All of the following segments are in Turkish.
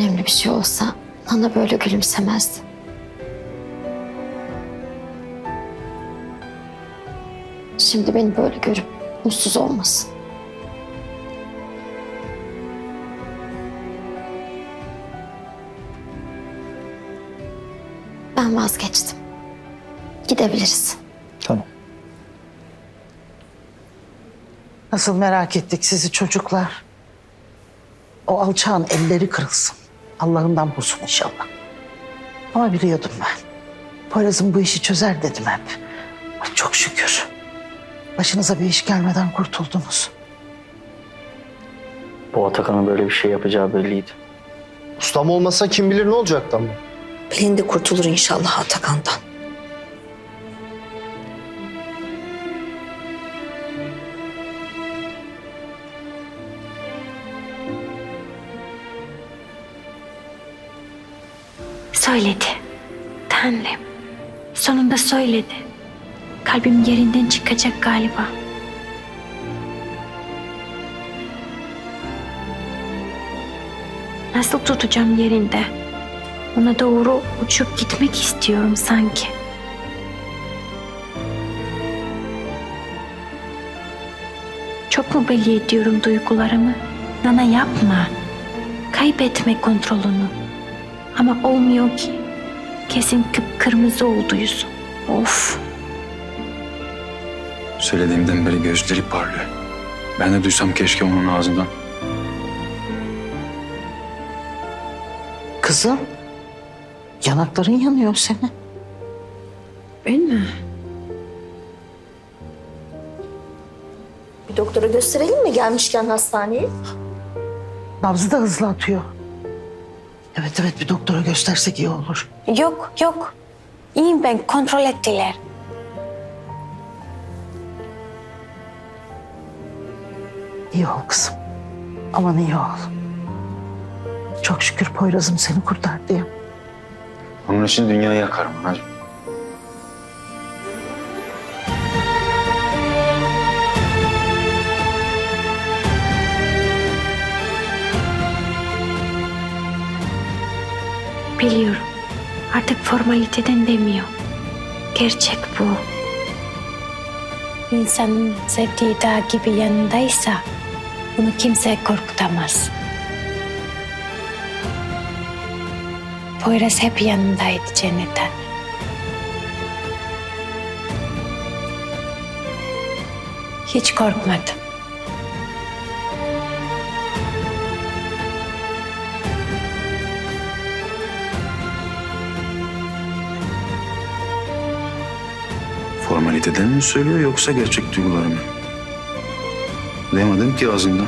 önemli bir şey olsa Nana böyle gülümsemezdi. Şimdi beni böyle görüp mutsuz olmasın. Ben vazgeçtim. Gidebiliriz. Tamam. Nasıl merak ettik sizi çocuklar. O alçağın elleri kırılsın. Allah'ından bulsun inşallah. Ama biliyordum ben. Poyraz'ın bu işi çözer dedim hep. Çok şükür. Başınıza bir iş gelmeden kurtuldunuz. Bu Atakan'ın böyle bir şey yapacağı belliydi. Ustam olmasa kim bilir ne olacaktı ama. Pelin de kurtulur inşallah Atakan'dan. Söyledi. Tanrım. Sonunda söyledi. Kalbim yerinden çıkacak galiba. Nasıl tutacağım yerinde? Ona doğru uçup gitmek istiyorum sanki. Çok mu belli ediyorum duygularımı? Nana yapma. Kaybetme kontrolünü. Ama olmuyor ki. Kesin kıpkırmızı oldu yüzü. Of. Söylediğimden beri gözleri parlıyor. Ben de duysam keşke onun ağzından. Kızım, yanakların yanıyor senin. Ben mi? Bir doktora gösterelim mi gelmişken hastaneye? Nabzı da hızlı atıyor. Evet evet bir doktora göstersek iyi olur. Yok yok. İyiyim ben kontrol ettiler. İyi ol kızım. Aman iyi ol. Çok şükür Poyraz'ım seni kurtardı ya. Onun için dünyayı yakarım anacığım. Biliyorum. Artık formaliteden demiyor. Gerçek bu. İnsanın sevdiği dağ gibi yanındaysa bunu kimse korkutamaz. Poyraz hep yanındaydı cennetten. Hiç korkmadım. Formaliteden mi söylüyor yoksa gerçek duyguları mı? Duyamadım ki ağzından.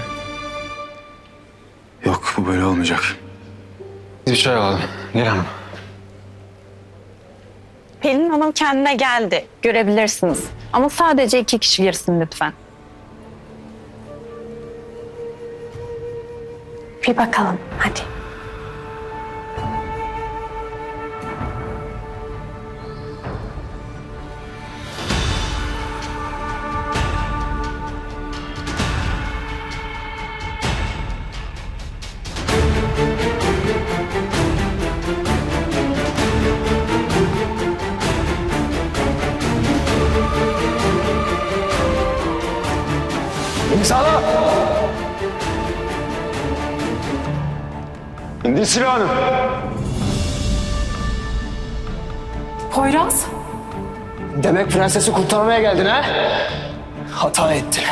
Yok bu böyle olmayacak. Biz bir çay alalım. Gel hanım. Pelin Hanım kendine geldi. Görebilirsiniz. Ama sadece iki kişi girsin lütfen. Bir bakalım hadi. İndir silahını. Poyraz? Demek prensesi kurtarmaya geldin ha? Hata ettin.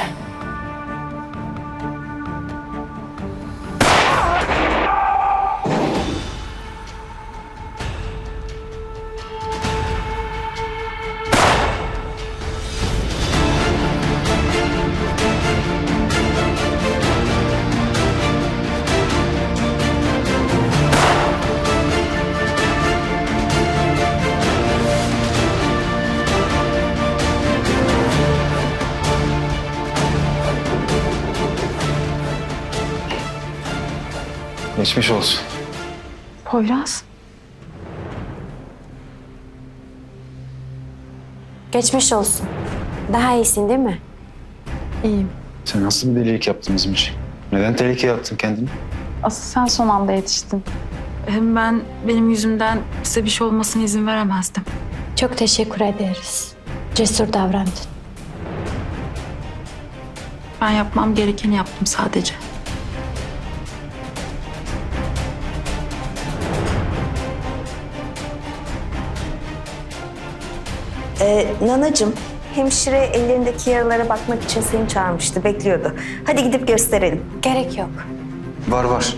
Geçmiş olsun. Poyraz? Geçmiş olsun. Daha iyisin değil mi? İyiyim. Sen nasıl bir delilik yaptın bizim için? Neden tehlikeye attın kendini? Asıl sen son anda yetiştin. Hem ben benim yüzümden size bir şey olmasına izin veremezdim. Çok teşekkür ederiz. Cesur davrandın. Ben yapmam gerekeni yaptım sadece. Ee, Nanacığım, hemşire ellerindeki yaralara bakmak için seni çağırmıştı, bekliyordu. Hadi gidip gösterelim. Gerek yok. Var var.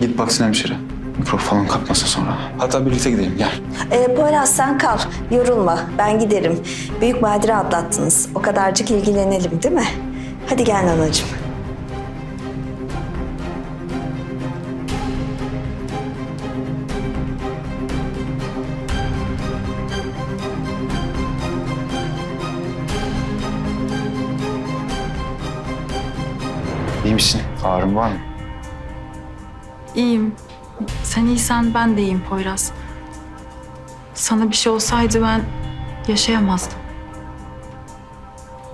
Git baksın hemşire. Mikrop falan kapmasın sonra. Hatta birlikte gidelim gel. Ee, Poyraz sen kal, yorulma. Ben giderim. Büyük badire atlattınız. O kadarcık ilgilenelim değil mi? Hadi gel Nanacığım. İyi misin? Ağrın var mı? İyiyim. Sen iyisen ben de iyiyim Poyraz. Sana bir şey olsaydı ben yaşayamazdım.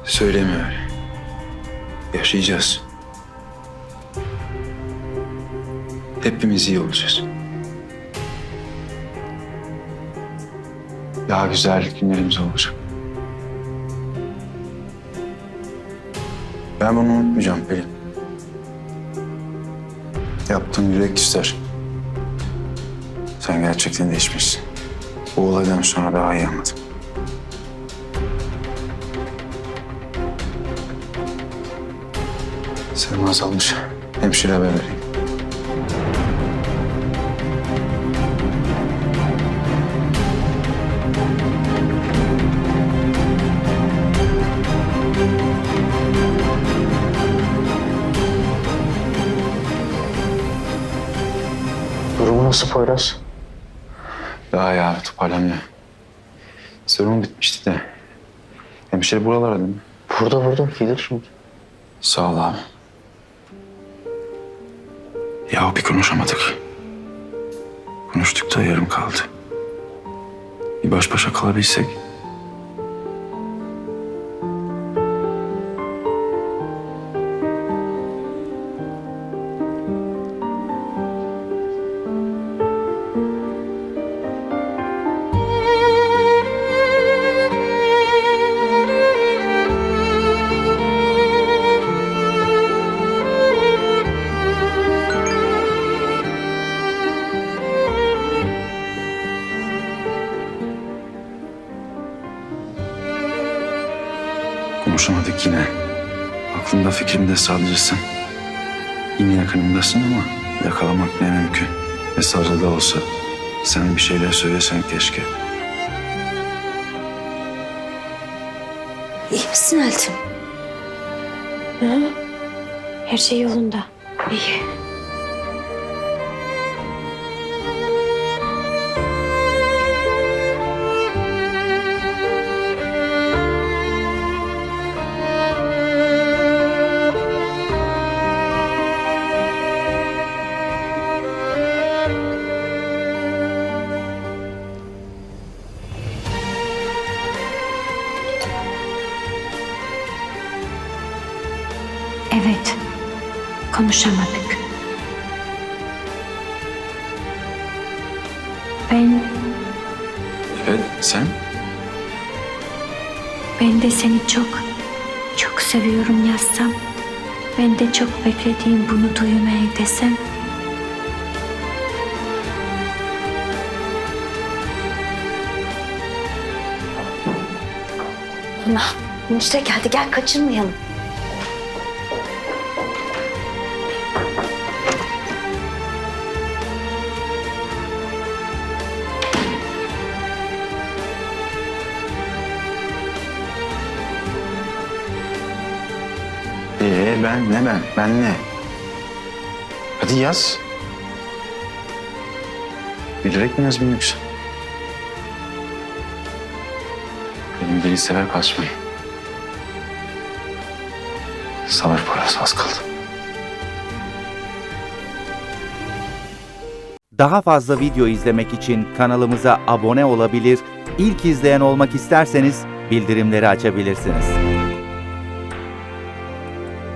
Söyleme öyle. Yaşayacağız. Hepimiz iyi olacağız. Daha güzel günlerimiz olacak. Ben bunu unutmayacağım Pelin. Yaptığın yürek ister. Sen gerçekten değişmişsin. Bu olaydan sonra daha iyi anladım. Serum azalmış. Hemşire haber vereyim. Nasıl Poyraz? Daha iyi abi toparlanıyor. Serum bitmişti de. Hemşire buralara değil mi? Burada burada gelir şimdi. Sağ ol abi. Ya bir konuşamadık. Konuştuk da yarım kaldı. Bir baş başa kalabilsek. Konuşamadık yine. Aklımda fikrimde sadece sen. Yine yakınımdasın ama yakalamak ne mümkün. Mesajda da olsa sen bir şeyler söylesen keşke. İyi misin Eltim? Her şey yolunda. İyi. Evet. Konuşamadık. Ben, Evet sen? ben de seni çok, çok seviyorum yazsam. Ben de çok beklediğim bunu duymaya desem. Ana, müşteri geldi. Gel kaçırmayalım. Ben ne ben? Ben ne? Hadi yaz. Bilerek mi yazmayayım yoksa? Benim deli sever kaçmayı. Savaş parası az kaldı. Daha fazla video izlemek için kanalımıza abone olabilir, ilk izleyen olmak isterseniz bildirimleri açabilirsiniz.